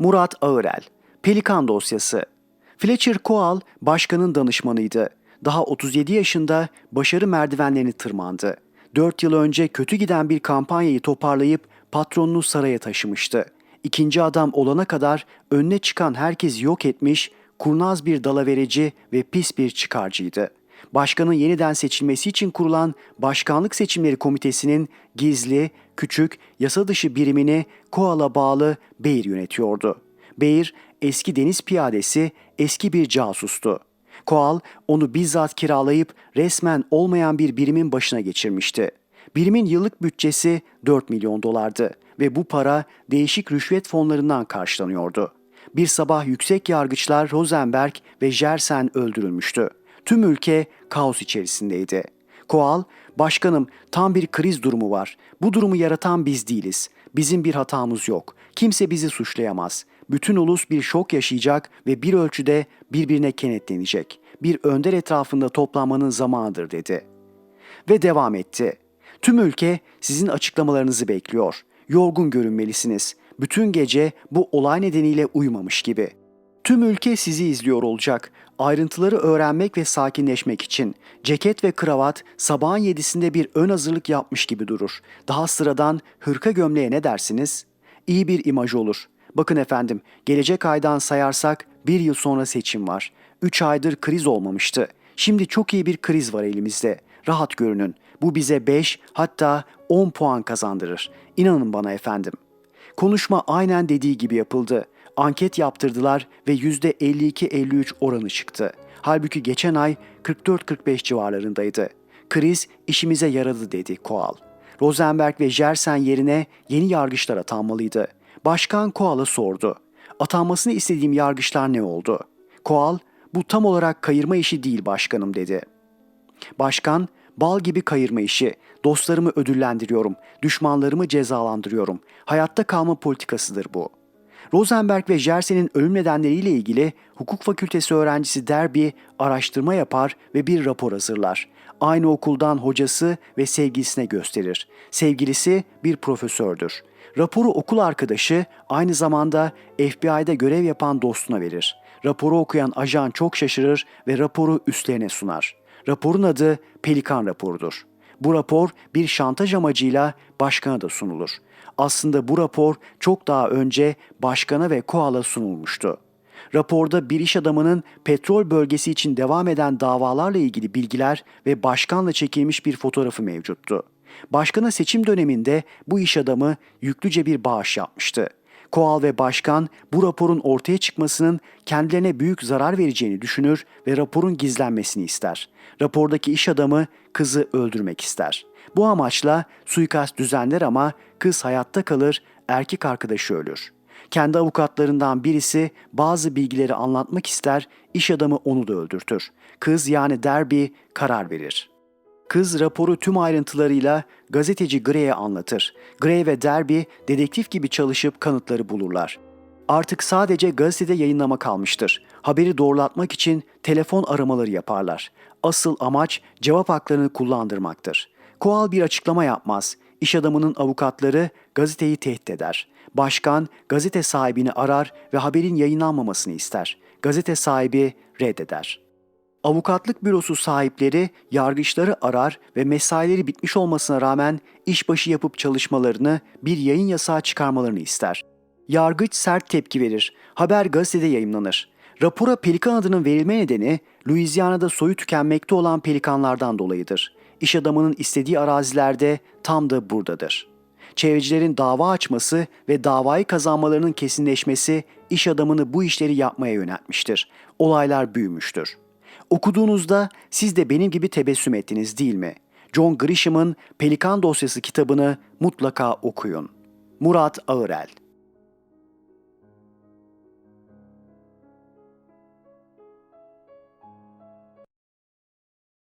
Murat Ağırel, Pelikan dosyası. Fletcher Koal başkanın danışmanıydı. Daha 37 yaşında başarı merdivenlerini tırmandı. 4 yıl önce kötü giden bir kampanyayı toparlayıp patronunu saraya taşımıştı. İkinci adam olana kadar önüne çıkan herkes yok etmiş, kurnaz bir dalaverici ve pis bir çıkarcıydı. Başkanın yeniden seçilmesi için kurulan Başkanlık Seçimleri Komitesi'nin gizli, küçük, yasa dışı birimini Koal'a bağlı Beyir yönetiyordu. Beyir eski deniz piyadesi, eski bir casustu. Koal onu bizzat kiralayıp resmen olmayan bir birimin başına geçirmişti. Birimin yıllık bütçesi 4 milyon dolardı ve bu para değişik rüşvet fonlarından karşılanıyordu. Bir sabah yüksek yargıçlar Rosenberg ve Jersen öldürülmüştü. Tüm ülke kaos içerisindeydi. Koal, başkanım tam bir kriz durumu var. Bu durumu yaratan biz değiliz. Bizim bir hatamız yok. Kimse bizi suçlayamaz. Bütün ulus bir şok yaşayacak ve bir ölçüde birbirine kenetlenecek. Bir önder etrafında toplanmanın zamanıdır dedi. Ve devam etti. Tüm ülke sizin açıklamalarınızı bekliyor. Yorgun görünmelisiniz. Bütün gece bu olay nedeniyle uyumamış gibi. Tüm ülke sizi izliyor olacak. Ayrıntıları öğrenmek ve sakinleşmek için ceket ve kravat sabahın yedisinde bir ön hazırlık yapmış gibi durur. Daha sıradan hırka gömleğe ne dersiniz? İyi bir imaj olur. Bakın efendim, gelecek aydan sayarsak bir yıl sonra seçim var. Üç aydır kriz olmamıştı. Şimdi çok iyi bir kriz var elimizde. Rahat görünün. Bu bize 5 hatta 10 puan kazandırır. İnanın bana efendim. Konuşma aynen dediği gibi yapıldı. Anket yaptırdılar ve %52-53 oranı çıktı. Halbuki geçen ay 44-45 civarlarındaydı. Kriz işimize yaradı dedi Koal. Rosenberg ve Jersen yerine yeni yargıçlar atanmalıydı. Başkan Koal'a sordu. Atanmasını istediğim yargıçlar ne oldu? Koal, bu tam olarak kayırma işi değil başkanım dedi. Başkan, bal gibi kayırma işi. Dostlarımı ödüllendiriyorum, düşmanlarımı cezalandırıyorum. Hayatta kalma politikasıdır bu. Rosenberg ve Jersen'in ölüm nedenleriyle ilgili hukuk fakültesi öğrencisi Derby araştırma yapar ve bir rapor hazırlar. Aynı okuldan hocası ve sevgilisine gösterir. Sevgilisi bir profesördür. Raporu okul arkadaşı aynı zamanda FBI'de görev yapan dostuna verir. Raporu okuyan ajan çok şaşırır ve raporu üstlerine sunar. Raporun adı Pelikan raporudur. Bu rapor bir şantaj amacıyla başkana da sunulur. Aslında bu rapor çok daha önce başkana ve Koal'a sunulmuştu. Raporda bir iş adamının petrol bölgesi için devam eden davalarla ilgili bilgiler ve başkanla çekilmiş bir fotoğrafı mevcuttu. Başkana seçim döneminde bu iş adamı yüklüce bir bağış yapmıştı. Koal ve başkan bu raporun ortaya çıkmasının kendilerine büyük zarar vereceğini düşünür ve raporun gizlenmesini ister. Rapordaki iş adamı kızı öldürmek ister. Bu amaçla suikast düzenler ama kız hayatta kalır, erkek arkadaşı ölür. Kendi avukatlarından birisi bazı bilgileri anlatmak ister, iş adamı onu da öldürtür. Kız yani Derby karar verir. Kız raporu tüm ayrıntılarıyla gazeteci Gray'e anlatır. Gray ve Derby dedektif gibi çalışıp kanıtları bulurlar. Artık sadece gazetede yayınlama kalmıştır. Haberi doğrulatmak için telefon aramaları yaparlar. Asıl amaç cevap haklarını kullandırmaktır. Koal bir açıklama yapmaz. İş adamının avukatları gazeteyi tehdit eder. Başkan gazete sahibini arar ve haberin yayınlanmamasını ister. Gazete sahibi reddeder. Avukatlık bürosu sahipleri yargıçları arar ve mesaileri bitmiş olmasına rağmen işbaşı yapıp çalışmalarını bir yayın yasağı çıkarmalarını ister. Yargıç sert tepki verir. Haber gazetede yayınlanır. Rapora pelikan adının verilme nedeni Louisiana'da soyu tükenmekte olan pelikanlardan dolayıdır. İş adamının istediği arazilerde tam da buradadır. Çevrecilerin dava açması ve davayı kazanmalarının kesinleşmesi iş adamını bu işleri yapmaya yöneltmiştir. Olaylar büyümüştür. Okuduğunuzda siz de benim gibi tebessüm ettiniz değil mi? John Grisham'ın Pelikan Dosyası kitabını mutlaka okuyun. Murat Ağırel